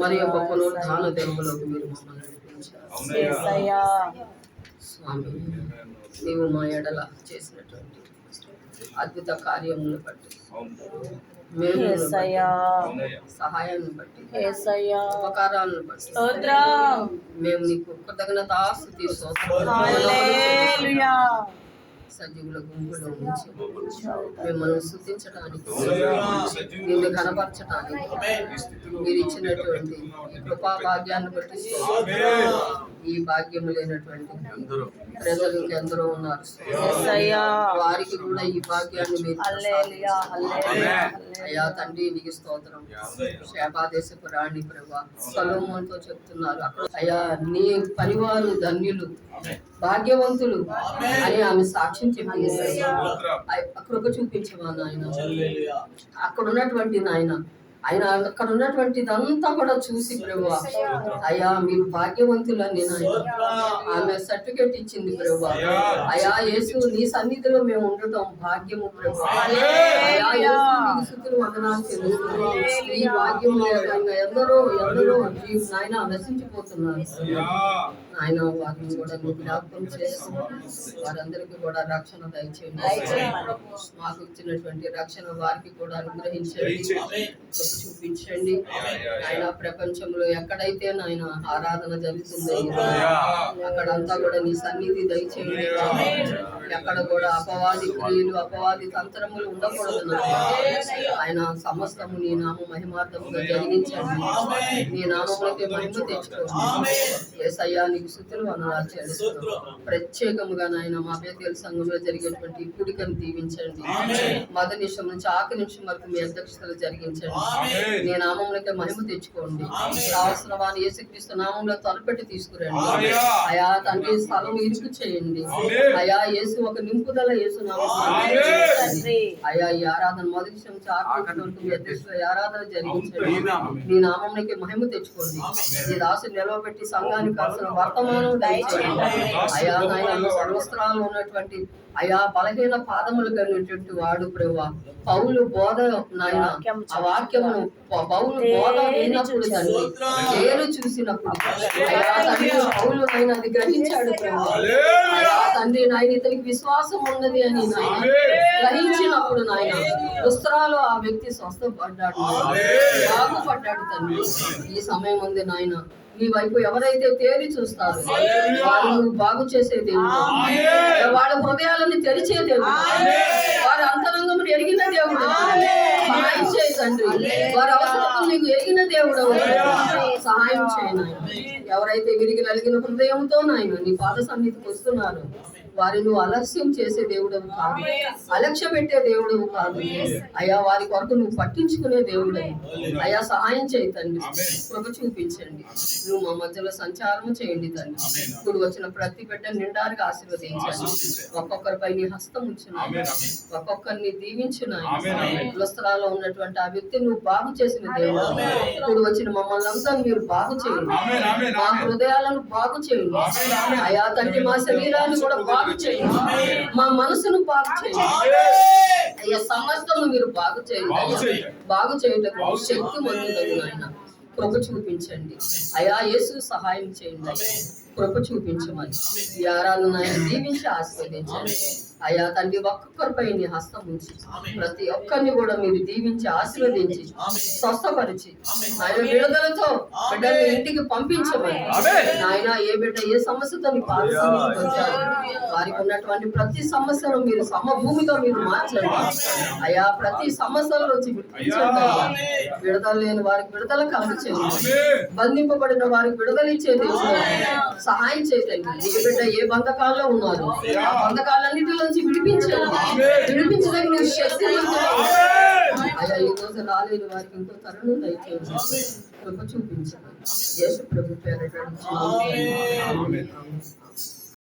మరి యొక్క పునరుద్ధాన దినములోకి మీరు మమ్మల్ని నడిపించారు. యేసయ్యా స్వామి నీవు మా ఎడల చేసినటువంటి అద్భుత కార్యములను బట్టి సహాయాన్ని బట్టి యేసయ్యా ఉపకారాలను బట్టి. స్తోత్రం. మేము నీకు కృతజ్ఞత హల్లెలూయా. సజీవుల గుంపులో ఉంచి మిమ్మల్ని స్థుతించడానికి నిన్ను కనపరచడానికి మీరు ఇచ్చినటువంటి కృపా భాగ్యాన్ని బట్టి. ఈ భాగ్యం లేనటువంటి ప్రజలు ఇంకెందరో ఉన్నారు. యేసయ్యా వారికి కూడా ఈ భాగ్యాన్ని మీరు హల్లెలూయా హల్లెలూయా అయ్యా తండ్రి నీకు స్తోత్రం. శాపాదేశపు రాణి ప్రభా. సలోమోన్తో చెప్తున్నారు. అయ్యా నీ పనివారు ధన్యులు. భాగ్యవంతులు అని ఆమె సాక్ష్యం చెప్పింది కృప చూపించమా నాయన? అక్కడ ఉన్నటువంటి నాయన ఆయన అక్కడ ఉన్నటువంటిదంతా కూడా చూసి ప్రభు. అయ్యా మీరు భాగ్యవంతులని ఆమె సర్టిఫికేట్ ఇచ్చింది ప్రభు. అయ్యా యేసు నీ సన్నిధిలో మేము ఉండటం భాగ్యము ప్రభు. వందనాలు చెల్లిస్తున్నాం. ఈ భాగ్యం ఎందరో ఎందరో నాయన నశించిపోతున్నారు. ఆయన వారిని కూడా జ్ఞాపకం చేసుకుని వారందరికీ కూడా రక్షణ దయచేయండి. మాకు ఇచ్చినటువంటి రక్షణ వారికి కూడా అనుగ్రహించండి. చూపించండి. ఆయన ప్రపంచంలో ఎక్కడైతే నాయన ఆరాధన జరుగుతుందో అక్కడంతా కూడా నీ సన్నిధి దయచేయండి. ఎక్కడ కూడా అపవాది క్రియలు అపవాది తంత్రములు ఉండకూడదు. ఆయన సమస్తము నీ నామ మహిమార్థముగా జరిగించండి. నీ నామములకే మహిమ తెచ్చుకోండి. ఏసయ్యా నీకు వందనాలు చేస్తున్నాం ప్రత్యేకముగా నాయన మా బేతేలు సంఘంలో జరిగేటువంటి కూడికను దీవించండి. మద నిమిషం నుంచి ఆఖరి నిమిషం వరకు మీ అధ్యక్షతలు జరిగించండి. నీ నామములకే మహిమ తెచ్చుకోండి. కావలసిన వారిని యేసుక్రీస్తు నామంలో తలపెట్టి తీసుకురండి. అయా తండ్రి స్థలం ఇరుకు చేయండి. అయా యేసు ఒక నింపుదల యేసు తండ్రి. అయ్యా ఈ ఆరాధన మొదటి నుంచి ఆరాధన జరిగించండి. నీ నామంలోకి మహిమ తెచ్చుకోండి. నీ దాసు నిలవబెట్టి సంఘానికి కావాల్సిన వర్తమానం దయచేయండి. అయా నాయన సర్వస్త్రాలు ఉన్నటువంటి అయా బలహీన పాదములు కలిగినటువంటి వాడు ప్రభు పౌలు బోధ నాయన ఆ వాక్యమును ప- పౌలు బోధ విన్నప్పుడు తండ్రి పేరు చూసినప్పుడు అయా తండ్రి పౌలు నాయన అది గ్రహించాడు ప్రభు అయా తండ్రి నాయన ఇతనికి విశ్వాసం ఉన్నది అని నాయన గ్రహించినప్పుడు నాయన వస్త్రాలు ఆ వ్యక్తి స్వస్థపడ్డాడు. బాగుపడ్డాడు తండ్రి. ఈ సమయం ఉంది నాయన. నీ వైపు ఎవరైతే తేరి చూస్తారు నువ్వు బాగు చేసే దేవుడు. వాళ్ళ హృదయాలను తెరిచే దేవుడు. వారి అంతరంగమును ఎరిగిన దేవుడు. సహాయం చేయ తండ్రి. వారి అవసరం నీకు ఎరిగిన దేవుడు సహాయం చేయ నాయన. ఎవరైతే విరిగి నలిగిన హృదయంతో నాయన నీ పాద సన్నిధికి వస్తున్నారు వారిని అలస్యం చేసే దేవుడవు కాదు. అలక్ష్య పెట్టే దేవుడవు కాదు. అయ్యా వారి కొరకు నువ్వు పట్టించుకునే దేవుడవు. అయ్యా సహాయం చేయి తండ్రి. కృప చూపించండి. నువ్వు మా మధ్యలో సంచారం చేయండి తండ్రి. ఇప్పుడు వచ్చిన ప్రతి బిడ్డ నిండారుగా ఆశీర్వదించండి. ఒక్కొక్కరిపై నీ హస్తం ఉంచున్నాయి. ఒక్కొక్కరిని దీవించిన వస్త్రాల్లో ఉన్నటువంటి ఆ వ్యక్తి నువ్వు బాగు చేసిన దేవుడు. ఇప్పుడు వచ్చిన మమ్మల్ని అంతా మీరు బాగు చేయండి. మా హృదయాలను బాగు చేయండి. అయా తండ్రి మా శరీరాన్ని కూడా బాగు చేయండి. మా మనసును బాగు చేయండి. అయ్యా సమస్తము మీరు బాగు చేయండి. బాగు చేయటకు శక్తి పొందుతుంది నాయన. కృప చూపించండి. అయా యేసు సహాయం చేయండి. కృప చూపించమని. ఆరాధన ఆయన దీవించి ఆశీర్వదించండి. అయా తండ్రి ఒక్కొక్కరిపై నీ హస్తం ఉంచి. ప్రతి ఒక్కరిని కూడా మీరు దీవించి ఆశీర్వదించి స్వస్థపరిచి. ఆయన విడుదలతో బిడ్డల్ని ఇంటికి పంపించమని. నాయన ఏ బిడ్డ ఏ సమస్యతో వారికి ఉన్నటువంటి ప్రతి సమస్యను మీరు సమభూమితో మీరు మార్చండి. అయా ప్రతి సమస్యల నుంచి అయ్యా. విడుదల లేని వారికి విడుదల కలగచేయండి బంధింపబడిన వారికి విడుదల ఇచ్చే దేవుడు సహాయం చేయండి. ఏ బిడ్డ ఏ బంధకాల్లో ఉన్నారు? ఆ బంధకాలన్నిటిలోంచి విడిపించండి విడిపించదగిన శక్తి అయ్యా ఈ రోజు రాలేని వారికి ఇంకో తరుణం దయచేయండి. కృప చూపించండి. యేసు ప్రభు పేరు